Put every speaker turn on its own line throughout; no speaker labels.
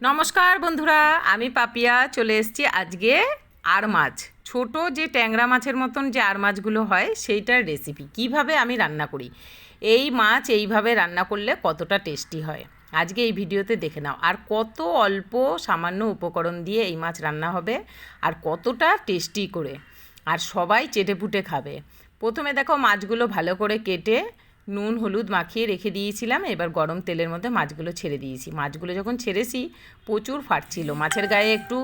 নমস্কার বন্ধুরা, আমি পাপিয়া, চলে এসেছি আজকে আর মাছ। ছোট যে ট্যাংরা মাছের মতন যে আর মাছগুলো হয়, সেইটার রেসিপি কীভাবে আমি রান্না করি? এই মাছ এইভাবে রান্না করলে কতটা টেস্টি হয়? আজকে এই ভিডিওতে দেখে নাও। আর কত অল্প সামান্য উপকরণ দিয়ে এই মাছ রান্না হবে, আর কতটা টেস্টি করে। আর সবাই চেটেপুটে খাবে। প্রথমে দেখো মাছগুলো ভালো করে কেটে নুন, হলুদ মাখিয়ে রেখে দিয়েছিলাম। এবার গরম তেলের মধ্যে মাছগুলো ছেড়ে দিয়েছি। মাছগুলো যখন ছেড়েছি, প্রচুর ফাটছিল। মাছের গায়ে একটু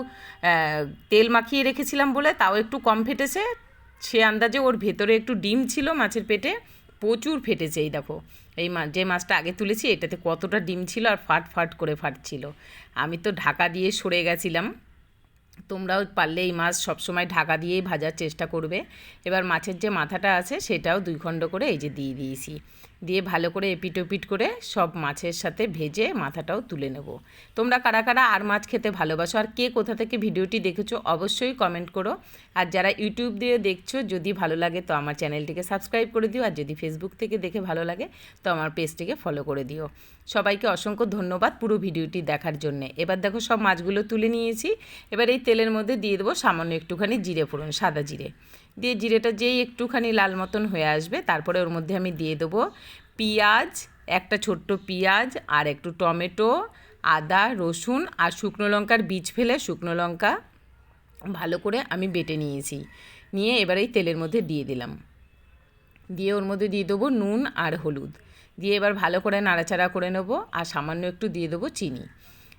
তেল মাখিয়ে রেখেছিলাম বলে তাও একটু কম ফেটেছে। সে আন্দাজে ওর ভেতরে একটু ডিম ছিল মাছের পেটে। প্রচুর ফেটেছে, এই দেখো। এই মাছ যে মাছটা আগে তুলেছি, এটাতে কতটা ডিম ছিল আর ফাট ফাট করে ফাটছিল। আমি তো ঢাকা দিয়ে সরে গেছিলাম। তোমরাও পারলে এই মাছ সবসময় ঢাকা দিয়েই ভাজার চেষ্টা করবে। এবার মাছের যে মাথাটা আছে সেটাও দুই খণ্ড করে এই যে দিয়ে দিয়েছি। দিয়ে ভালো করে এপিট ওপিট করে সব মাছের সাথে ভেজে মাথাটাও তুলে নেব। তোমরা কারা কারা আর মাছ খেতে ভালোবাসো আর কে কোথা থেকে ভিডিওটি দেখেছ অবশ্যই কমেন্ট করো। আর যারা ইউটিউব দিয়ে দেখছ যদি ভালো লাগে তো আমার চ্যানেলটিকে সাবস্ক্রাইব করে দিও। আর যদি ফেসবুক থেকে দেখে ভালো লাগে তো আমার পেজটিকে ফলো করে দিও। সবাইকে অসংখ্য ধন্যবাদ পুরো ভিডিওটি দেখার জন্যে। এবার দেখো সব মাছগুলো তুলে নিয়েছি। এবার এই তেলের মধ্যে দিয়ে দেবো সামান্য একটুখানি জিরে ফোড়ন, সাদা জিরে। দিয়ে জিরেটা যেই একটুখানি লাল মতন হয়ে আসবে, তারপরে ওর মধ্যে আমি দিয়ে দেবো পেঁয়াজ, একটা ছোট্ট পেঁয়াজ আর একটু টমেটো, আদা, রসুন আর শুকনো লঙ্কার বীজ ফেলে শুকনো লঙ্কা ভালো করে আমি বেটে নিয়েছি। নিয়ে এবার এই তেলের মধ্যে দিয়ে দিলাম। দিয়ে ওর মধ্যে দিয়ে দেবো নুন আর হলুদ। দিয়ে এবার ভালো করে নাড়াচাড়া করে নেব আর সামান্য একটু দিয়ে দেবো চিনি।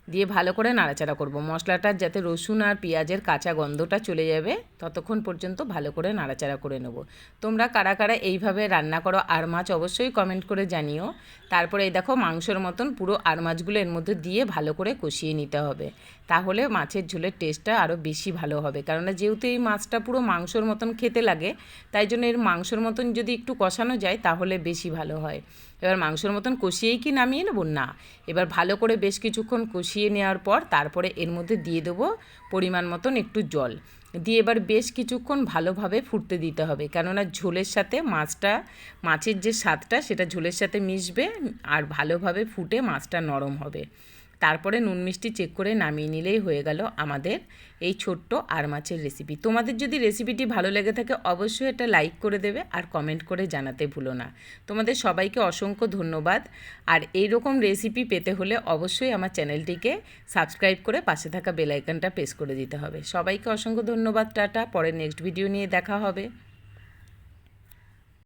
দিয়ে ভালো করে নাড়াচাড়া করব। মশলাটার যাতে রসুন আর পেঁয়াজের কাঁচা গন্ধটা চলে যাবে, ততক্ষণ পর্যন্ত ভালো করে নাড়াচাড়া করে নেব। তোমরা কারা কারা এইভাবে রান্না করো আর মাছ অবশ্যই কমেন্ট করে জানিও। তারপরে এই দেখো মাংসর মতন পুরো আর মাছগুলো এর মধ্যে দিয়ে ভালো করে কষিয়ে নিতে হবে। তাহলে মাছের ঝোলের টেস্টটা আরও বেশি ভালো হবে। কারণ যেহেতু এই মাছটা পুরো মাংসর মতন খেতে লাগে, তাই জন্য এর মাংসর মতন যদি একটু কষানো যায়, তাহলে বেশি ভালো হয়। এবার মাংসর মতন কষিয়েই কি নামিয়ে নেব? না। এবার ভালো করে বেশ কিছুক্ষণ কষিয়ে নেওয়ার পর তারপরে এর মধ্যে দিয়ে দেবো পরিমাণ মতন একটু জল। দিয়ে এবার বেশ কিছুক্ষণ ভালোভাবে ফুটতে দিতে হবে। কেননা ঝোলের সাথে মাছটা, মাছের যে স্বাদটা, সেটা ঝোলের সাথে মিশবে আর ভালোভাবে ফুটে মাছটা নরম হবে। তারপরে নুন মিষ্টি চেক করে নামিয়ে নিলেই হয়ে গেল আমাদের এই ছোট্ট আর মাছের রেসিপি তোমাদের যদি রেসিপিটি ভালো লেগে থাকে অবশ্যই এটা লাইক করে দেবে আর কমেন্ট করে জানাতে ভুলো না। তোমাদের সবাইকে অসংখ্য ধন্যবাদ। আর এই রকম রেসিপি পেতে হলে অবশ্যই আমার চ্যানেলটিকে সাবস্ক্রাইব করে পাশে থাকা বেল আইকনটা প্রেস করে দিতে হবে। সবাইকে অসংখ্য ধন্যবাদ, টাটা। পরে নেক্সট ভিডিও নিয়ে দেখা হবে।